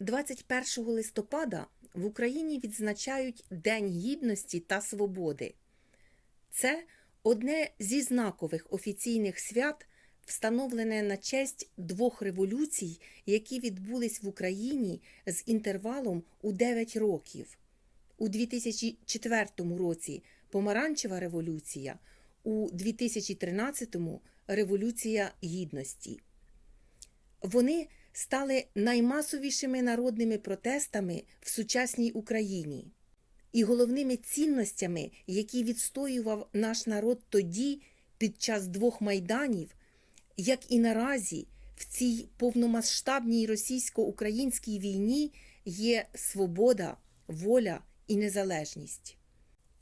21 листопада в Україні відзначають День Гідності та Свободи. Це одне зі знакових офіційних свят, встановлене на честь двох революцій, які відбулись в Україні з інтервалом у 9 років. У 2004 році Помаранчева революція, у 2013 Революція Гідності. Вони стали наймасовішими народними протестами в сучасній Україні і головними цінностями, які відстоював наш народ тоді, під час двох майданів, як і наразі в цій повномасштабній російсько-українській війні є свобода, воля і незалежність.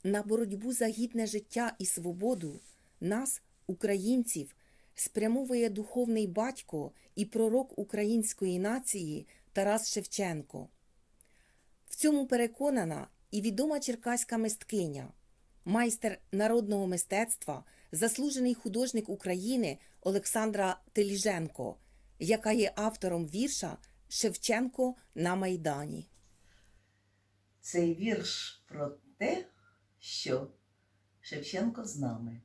На боротьбу за гідне життя і свободу нас, українців, спрямовує духовний батько і пророк української нації Тарас Шевченко. В цьому переконана і відома черкаська мисткиня, майстер народного мистецтва, заслужений художник України Олександра Теліженко, яка є автором вірша Шевченко на Майдані. Цей вірш про те, що Шевченко з нами.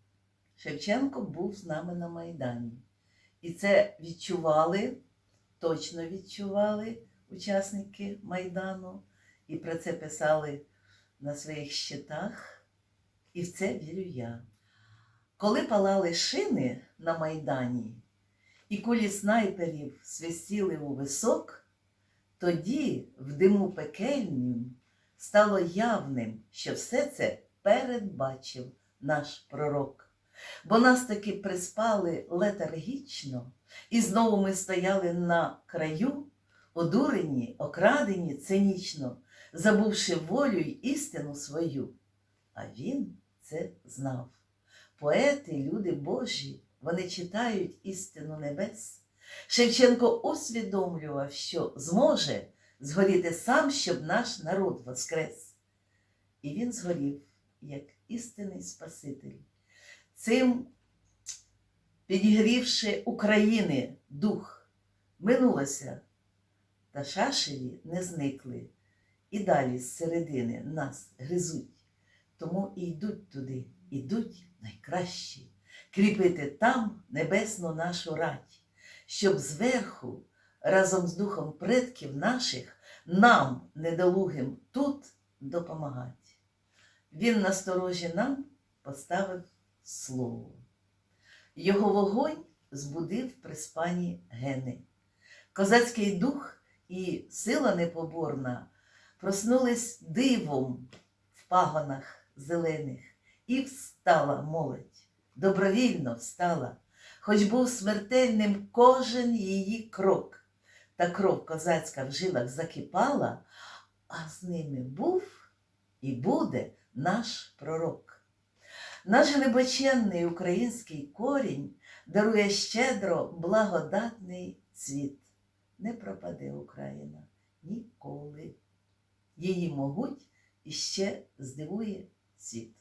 Шевченко був з нами на Майдані. І це відчували, точно відчували учасники Майдану, і про це писали на своїх щитах. І в це вірю я. Коли палали шини на Майдані, і кулі снайперів свистіли у висок, тоді в диму пекельнім стало явним, що все це передбачив наш пророк. Бо нас таки приспали летаргічно, і знову ми стояли на краю, одурені, окрадені цинічно, забувши волю й істину свою. А він це знав. Поети, люди Божі, вони читають істину небес. Шевченко усвідомлював, що зможе згоріти сам, щоб наш народ воскрес. І він згорів як істинний Спаситель. Цим підігрівши України дух, минулося, та шашеві не зникли. І далі з середини нас гризуть. Тому і йдуть туди, ідуть найкращі, кріпити там небесну нашу рать, щоб зверху, разом з духом предків наших, нам, недолугим, тут допомагати. Він насторожі нам поставив слово. Його вогонь збудив при спані гени. Козацький дух і сила непоборна проснулись дивом в пагонах зелених, і встала молодь, добровільно встала, хоч був смертельним кожен її крок. Та кров козацька в жилах закипала, а з ними був і буде наш пророк. Наш глибоченний український корінь дарує щедро благодатний цвіт. Не пропаде Україна ніколи. Її могуть іще здивує світ.